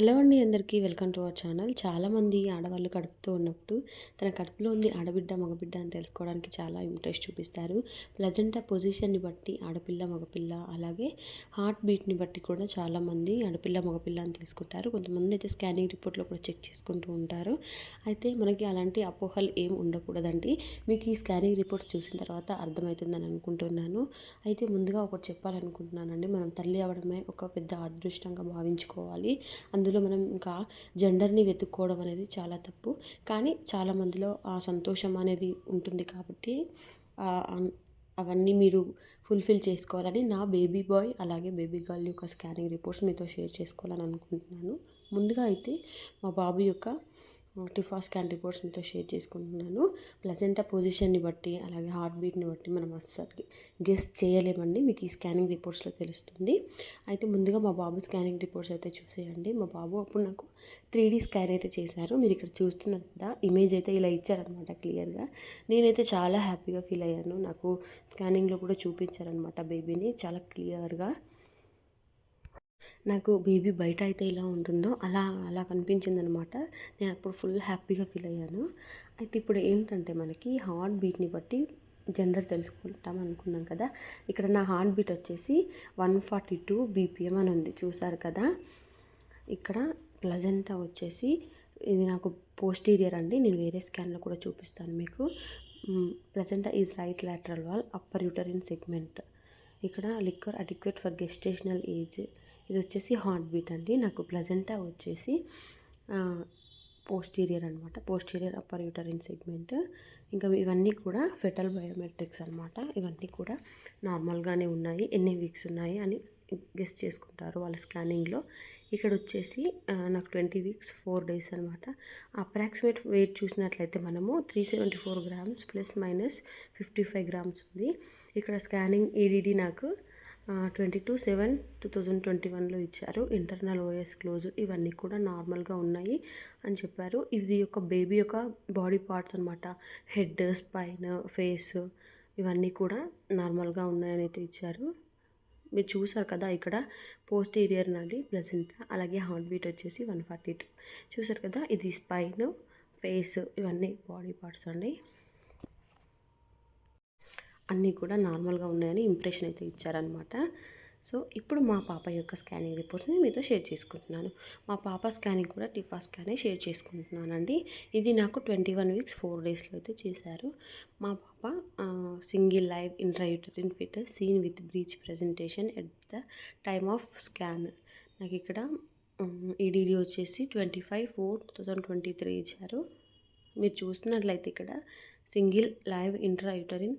Hello అండి అందరికీ welcome to our channel. చాలామంది ఆడవాళ్ళు కడుపుతో ఉన్నప్పుడు తన కడుపులో ఉంది ఆడబిడ్డ మగబిడ్డ అని తెలుసుకోవడానికి చాలా ఇంట్రెస్ట్ చూపిస్తారు. ప్రజెంట్ ఆ పొజిషన్ని బట్టి ఆడపిల్ల మగపిల్ల అలాగే హార్ట్ బీట్ని బట్టి కూడా చాలామంది ఆడపిల్ల మగపిల్ల అని తెలుసుకుంటారు. కొంతమంది అయితే స్కానింగ్ రిపోర్ట్లో కూడా చెక్ చేసుకుంటూ ఉంటారు. అయితే మనకి అలాంటి అపోహలు ఏం ఉండకూడదండి. మీకు ఈ స్కానింగ్ రిపోర్ట్స్ చూసిన తర్వాత అర్థమవుతుందని అనుకుంటున్నాను. అయితే ముందుగా ఒకటి చెప్పాలనుకుంటున్నానండి. మనం తల్లి అవడమే ఒక పెద్ద అదృష్టంగా భావించుకోవాలి. అందులో అందులో మనం ఇంకా జెండర్ని వెతుక్కోవడం అనేది చాలా తప్పు. కానీ చాలా మందిలో ఆ సంతోషం అనేది ఉంటుంది కాబట్టి అవన్నీ మీరు ఫుల్ఫిల్ చేసుకోవాలని నా బేబీ బాయ్ అలాగే బేబీ గర్ల్ యొక్క స్కానింగ్ రిపోర్ట్స్ మీతో షేర్ చేసుకోవాలని అనుకుంటున్నాను. ముందుగా అయితే మా బాబు యొక్క టిఫా స్కాన్ రిపోర్ట్స్ మీతో షేర్ చేసుకుంటున్నాను. ప్లజెంటా పొజిషన్ని బట్టి అలాగే హార్ట్ బీట్ని బట్టి మనం అస్సలు గెస్ట్ చేయలేమండి. మీకు ఈ స్కానింగ్ రిపోర్ట్స్లో తెలుస్తుంది. అయితే ముందుగా మా బాబు స్కానింగ్ రిపోర్ట్స్ అయితే చూసేయండి. మా బాబు అప్పుడు నాకు త్రీ డీ స్కాన్ అయితే చేశారు. మీరు ఇక్కడ చూస్తున్నారు కదా ఇమేజ్ అయితే ఇలా ఇచ్చారనమాట క్లియర్గా నేనైతే చాలా హ్యాపీగా ఫీల్ అయ్యాను. నాకు స్కానింగ్లో కూడా చూపించారనమాట బేబీని చాలా క్లియర్గా నాకు బేబీ బయట అయితే ఇలా ఉంటుందో అలా అలా కనిపించింది అనమాట నేను అప్పుడు ఫుల్ హ్యాపీగా ఫీల్ అయ్యాను. అయితే ఇప్పుడు ఏంటంటే మనకి హార్ట్ బీట్ని బట్టి జెండర్ తెలుసుకుంటాం అనుకున్నాం కదా. ఇక్కడ నా హార్ట్ బీట్ వచ్చేసి వన్ ఫార్టీ టూ బీపీఎం అని ఉంది. చూసారు కదా? ఇక్కడ ప్లజెంటా వచ్చేసి ఇది నాకు పోస్టీరియర్ అండి. నేను వేరే స్కాన్లో కూడా చూపిస్తాను మీకు. Placenta is right lateral wall upper uterine segment. ఇక్కడ liquor adequate for gestational age. ఇది వచ్చేసి హార్ట్ బీట్ అండి. నాకు ప్లజెంటా వచ్చేసి పోస్టీరియర్ అనమాట పోస్టీరియర్ అప్పర్ యూటరిన్ సెగ్మెంట్. ఇంకా ఇవన్నీ కూడా ఫెటల్ బయోమెట్రిక్స్ అనమాట ఇవన్నీ కూడా నార్మల్గానే ఉన్నాయి. ఎన్ని వీక్స్ ఉన్నాయి అని గెస్ట్ చేసుకుంటారు వాళ్ళ స్కానింగ్లో. ఇక్కడ వచ్చేసి నాకు ట్వంటీ వీక్స్ ఫోర్ డేస్ అనమాట అప్రాక్సిమేట్ వెయిట్ చూసినట్లయితే మనము three seventy four grams plus minus fifty five grams ఉంది. ఇక్కడ స్కానింగ్ ఈడీడీ నాకు twenty two seven two thousand twenty వన్లో ఇచ్చారు. Internal OS close. ఇవన్నీ కూడా నార్మల్గా ఉన్నాయి అని చెప్పారు. ఇది యొక్క బేబీ యొక్క బాడీ పార్ట్స్ అనమాట హెడ్ స్పైన్ ఫేస్ ఇవన్నీ కూడా నార్మల్గా ఉన్నాయని అయితే ఇచ్చారు. మీరు చూసారు కదా ఇక్కడ పోస్టీరియర్ నాది ప్లెజెంట్ అలాగే హార్ట్ బీట్ వచ్చేసి వన్ ఫార్టీ టూ. చూసారు కదా ఇది స్పైన్ ఫేస్ ఇవన్నీ బాడీ పార్ట్స్ అండి. అన్నీ కూడా నార్మల్గా ఉన్నాయని ఇంప్రెషన్ అయితే ఇచ్చారనమాట సో ఇప్పుడు మా పాప యొక్క స్కానింగ్ రిపోర్ట్స్ని మీతో షేర్ చేసుకుంటున్నాను. మా పాప స్కానింగ్ కూడా టిఫా స్కానే షేర్ చేసుకుంటున్నానండి. ఇది నాకు ట్వంటీ వన్ వీక్స్ ఫోర్ డేస్లో అయితే చేశారు. మా పాప single live intrauterine fetus seen with breech presentation at the time of scan. నాకు ఇక్కడ ఈడీడీ వచ్చేసి twenty five four two thousand twenty three ఇచ్చారు. మీరు చూస్తున్నట్లయితే ఇక్కడ single live intrauterine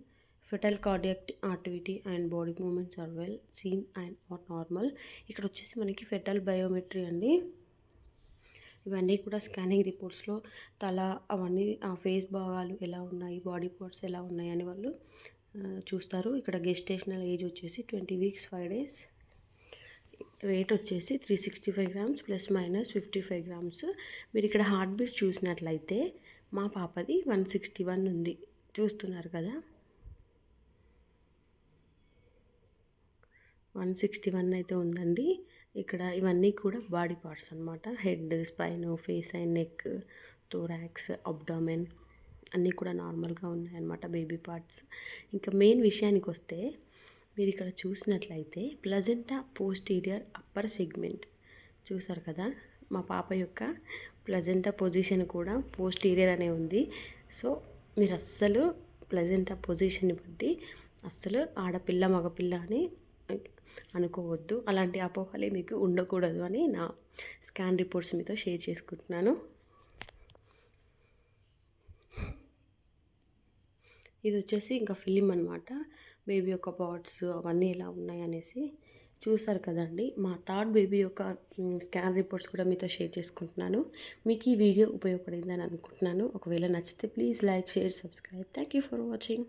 fetal cardiac activity and body movements are well seen and are normal ఇక్కడ వచ్చేసి మనకి ఫెటల్ బయోమెట్రీ అండి. ఇవన్నీ కూడా స్కానింగ్ రిపోర్ట్స్లో తల అవన్నీ ఆ ఫేస్ భాగాలు ఎలా ఉన్నాయి బాడీ పార్ట్స్ ఎలా ఉన్నాయి అని వాళ్ళు చూస్తారు. ఇక్కడ గెస్టేషనల్ ఏజ్ వచ్చేసి twenty weeks five days weight వచ్చేసి three sixty five grams plus minus fifty five grams మీరు ఇక్కడ హార్ట్ బీట్ చూసినట్లయితే మా పాపది వన్ సిక్స్టీ వన్ ఉంది. చూస్తున్నారు కదా? వన్ సిక్స్టీ వన్ అయితే ఉందండి. ఇక్కడ ఇవన్నీ కూడా బాడీ పార్ట్స్ అనమాట head spine face and neck thorax abdomen అన్నీ కూడా నార్మల్గా ఉన్నాయన్నమాట బేబీ పార్ట్స్. ఇంకా మెయిన్ విషయానికి వస్తే మీరు ఇక్కడ చూసినట్లయితే ప్లజెంటా పోస్టీరియర్ అప్పర్ సెగ్మెంట్ చూసారు కదా? మా పాప యొక్క ప్లజెంటా పొజిషన్ కూడా పోస్టీరియర్ అనే ఉంది. సో మీరు అస్సలు ప్లజెంటా పొజిషన్ని బట్టి అస్సలు ఆడపిల్ల మగపిల్ల అని అనుకోవద్దు. అలాంటి అపోహలే మీకు ఉండకూడదు అని నా స్కాన్ రిపోర్ట్స్ మీతో షేర్ చేసుకుంటున్నాను. ఇది వచ్చేసి ఇంకా ఫిలిం అనమాట బేబీ యొక్క పార్ట్స్ అవన్నీ ఎలా ఉన్నాయనేసి చూసారు కదండి. మా థర్డ్ బేబీ యొక్క స్కాన్ రిపోర్ట్స్ కూడా మీతో షేర్ చేసుకుంటున్నాను. మీకు ఈ వీడియో ఉపయోగపడిందని అనుకుంటున్నాను. ఒకవేళ నచ్చితే please like share subscribe. Thank you for watching.